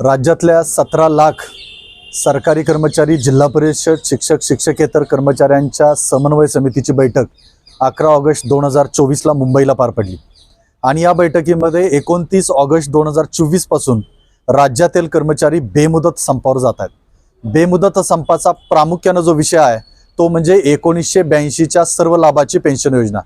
राज्यातल्या सतरा लाख सरकारी कर्मचारी जिल्हा परिषद शिक्षक शिक्षकेतर कर्मचाऱ्यांच्या समन्वय समितीची बैठक अकरा ऑगस्ट दोन हजार चोवीसला मुंबईला पार पडली. आणि या बैठकीमध्ये एकोणतीस ऑगस्ट दोन हजार चोवीसपासून राज्यातील कर्मचारी बेमुदत संपावर जात आहेत. बेमुदत संपाचा प्रामुख्यानं जो विषय आहे तो म्हणजे एकोणीसशे ब्याऐंशीच्या सर्व लाभाची पेन्शन योजना.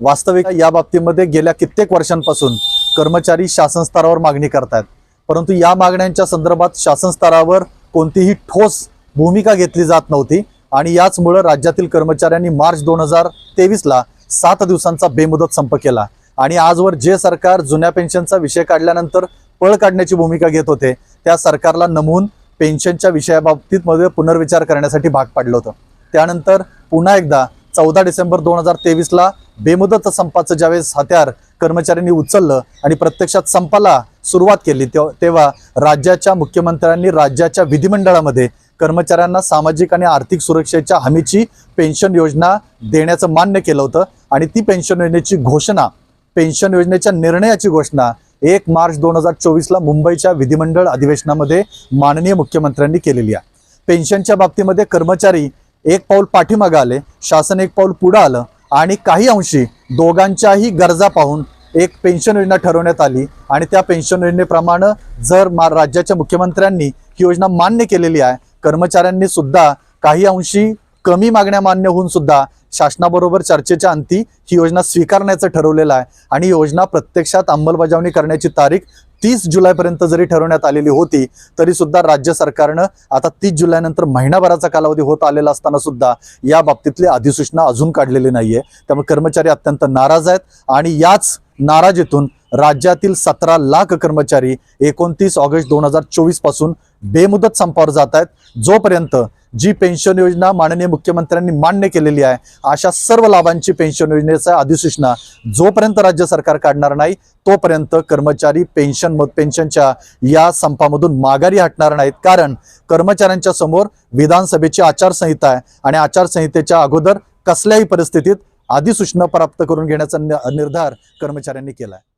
वास्तविक या बाबतीमध्ये गेल्या कित्येक वर्षांपासून कर्मचारी शासन स्तरावर मागणी करतायत. परंतु या मागण्यांच्या संदर्भात शासन स्तरावर कोणतीही ठोस भूमिका घेतली जात नव्हती. आणि याचमुळं राज्यातील कर्मचाऱ्यांनी मार्च दोन हजार तेवीसला सात दिवसांचा बेमुदत संप केला. आणि आजवर जे सरकार जुन्या पेन्शनचा विषय काढल्यानंतर पळ काढण्याची भूमिका घेत होते त्या सरकारला नमून पेन्शनच्या विषयाबाबतीत मध्ये पुनर्विचार करण्यासाठी भाग पाडलं होतं. त्यानंतर पुन्हा एकदा चौदा डिसेंबर दोन हजार तेवीसला बेमुदत संपाचं ज्यावेळेस हत्यार कर्मचाऱ्यांनी उचललं आणि प्रत्यक्षात संपाला सुरुवात केली. तेव्हा तेव्हा राज्याच्या मुख्यमंत्र्यांनी राज्याच्या विधिमंडळामध्ये कर्मचाऱ्यांना सामाजिक आणि आर्थिक सुरक्षेच्या हमीची पेन्शन योजना देण्याचं मान्य केलं होतं. आणि ती पेन्शन योजनेची घोषणा पेन्शन योजनेच्या निर्णयाची घोषणा एक मार्च दोन हजार चोवीसला मुंबईच्या विधिमंडळ अधिवेशनामध्ये माननीय मुख्यमंत्र्यांनी केलेली आहे. पेन्शनच्या बाबतीमध्ये कर्मचारी एक पाऊल पाठीमागं आले शासन एक पाऊल पुढं आलं आणि काही अंशी दोघांच्याही गरजा पाहून एक पेन्शन योजना ठरवण्यात आली आणि त्या पेन्शन योजनेप्रमाणे जर मा राज्याच्या मुख्यमंत्र्यांनी ही योजना मान्य केलेली आहे कर्मचाऱ्यांनी सुद्धा काही अंशी कमी मागण्या मान्य होऊन सुद्धा शासनाबरोबर चर्चेच्या अंती ही योजना स्वीकारण्याचं ठरवलेलं आहे. आणि योजना प्रत्यक्षात अंमलबजावणी करण्याची तारीख तीस जुलैपर्यंत जरी ठरवण्यात आलेली होती तरी सुद्धा राज्य सरकारनं आता तीस जुलैनंतर महिनाभराचा कालावधी होत आलेला असताना सुद्धा या बाबतीतली अधिसूचना अजून काढलेली नाहीये. त्यामुळे कर्मचारी अत्यंत नाराज आहेत आणि याच नाराजीतून राज्यातील सतरा लाख कर्मचारी एकोणतीस ऑगस्ट दोन हजार चोवीसपासून बेमुदत संपावर जात आहेत. जोपर्यंत जी पेन्शन योजना माननीय मुख्यमंत्र्यांनी मान्य केलेली आहे अशा सर्व लाभांची पेन्शन योजनेचा अधिसूचना जोपर्यंत राज्य सरकार काढणार नाही तोपर्यंत कर्मचारी पेन्शन पेन्शनच्या या संपामधून माघारी हटणार नाहीत. कारण कर्मचाऱ्यांच्या समोर विधानसभेची आचारसंहिता आहे आणि आचारसंहितेच्या अगोदर कसल्याही परिस्थितीत अधिसूचना प्राप्त करून घेण्याचा निर्धार कर्मचाऱ्यांनी केला आहे